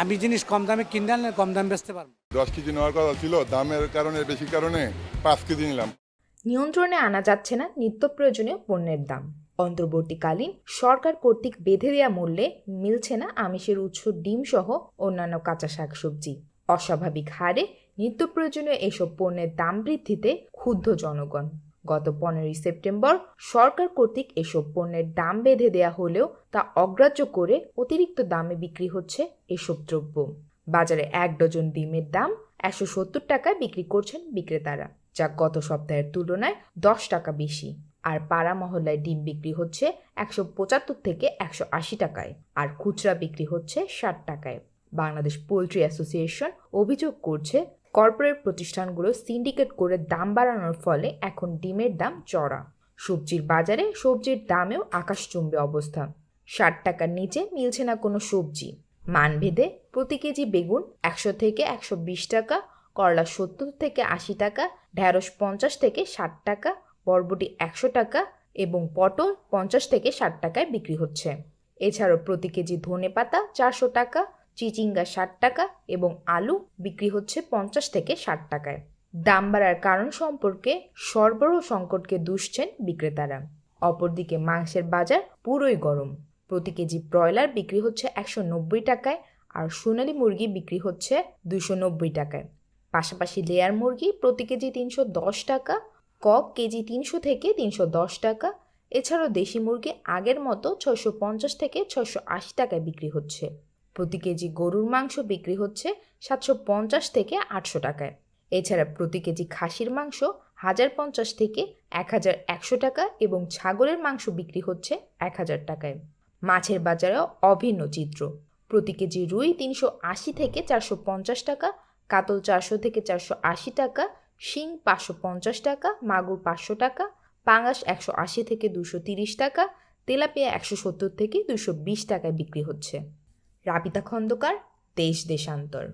আমি জিনিস কম দামে কিনে আনলে কম দামে বেচতে পারব। দশ কেজি নেওয়ার কথা ছিল দামের কারণে বেশি কারণে পাঁচ কেজি নিলাম। নিয়ন্ত্রণে আনা যাচ্ছে না নিত্য প্রয়োজনীয় পণ্যের দাম। অন্তর্বর্তীকালীন সরকার কর্তৃক বেঁধে দেওয়া মূল্যে মিলছে না আমিষের উৎস ডিম সহ অন্যান্য কাঁচা শাকসবজি। অস্বাভাবিক হারে নিত্য প্রয়োজনীয় এসব পণ্যের দাম বৃদ্ধিতে ক্ষুব্ধ জনগণ। গত পনেরোই সেপ্টেম্বর সরকার কর্তৃক এসব পণ্যের দাম বেঁধে দেয়া হলেও তা অগ্রাহ্য করে অতিরিক্ত দামে বিক্রি হচ্ছে এসব দ্রব্য। বাজারে এক ডজন ডিমের দাম একশো সত্তর টাকায় বিক্রি করছেন বিক্রেতারা, যা গত সপ্তাহের তুলনায় দশ টাকা বেশি। আর পাড়া মহল্লায় ডিম বিক্রি হচ্ছে একশো পঁচাত্তর থেকে একশো আশি টাকায়, আর খুচরা বিক্রি হচ্ছে ষাট টাকায়। বাংলাদেশ পোলট্রি অ্যাসোসিয়েশন অভিযোগ করছে কর্পোরেট প্রতিষ্ঠানগুলো সিন্ডিকেট করে দাম বাড়ানোর ফলে এখন ডিমের দাম চড়া। সবজির বাজারে সবজির দামেও আকাশচুম্বে অবস্থা। ষাট টাকার নিচে মিলছে না কোনো সবজি। মানভেদে প্রতি কেজি বেগুন একশো থেকে একশো বিশ টাকা, করলা সত্তর থেকে আশি টাকা ঢ্যাঁড়স পঞ্চাশ থেকে ষাট টাকা, বরবটি একশো টাকা এবং পটল পঞ্চাশ থেকে ষাট টাকায় বিক্রি হচ্ছে। এছাড়াও প্রতি কেজি ধনে পাতা চারশো টাকা চিচিঙ্গা ষাট টাকা এবং আলু বিক্রি হচ্ছে পঞ্চাশ থেকে ষাট টাকায়। দাম বাড়ার কারণ সম্পর্কে সরবরাহ সংকটকে দুষছেন বিক্রেতারা। অপরদিকে মাংসের বাজার পুরোই গরম। প্রতি কেজি ব্রয়লার বিক্রি হচ্ছে একশো নব্বই টাকায় আর সোনালী মুরগি বিক্রি হচ্ছে দুশো নব্বই টাকায়। পাশাপাশি লেয়ার মুরগি প্রতি কেজি তিনশো দশ টাকা, কক কেজি তিনশো থেকে তিনশো দশ টাকা। এছাড়াও দেশি মুরগি আগের মতো ছয়শো পঞ্চাশ থেকে ছয়শো আশি টাকায় বিক্রি হচ্ছে। প্রতি কেজি গরুর মাংস বিক্রি হচ্ছে সাতশো পঞ্চাশ থেকে আটশো টাকায়। এছাড়া প্রতি কেজি খাসির মাংস হাজার পঞ্চাশ থেকে এক হাজার একশো টাকা এবং ছাগলের মাংস বিক্রি হচ্ছে এক হাজার টাকায়। মাছের বাজারেও অভিন্ন চিত্র। প্রতি কেজি রুই তিনশো আশি থেকে চারশো পঞ্চাশ টাকা, কাতল চারশো থেকে চারশো আশি টাকা, শিং পাঁচশো পঞ্চাশ টাকা, মাগুর পাঁচশো টাকা পাঙ্গাস একশো আশি থেকে দুশো তিরিশ টাকা, তেলাপিয়া একশো সত্তর থেকে দুশো বিশ টাকায় বিক্রি হচ্ছে। রাবিতা খন্দকার দেশ দেশান্তর।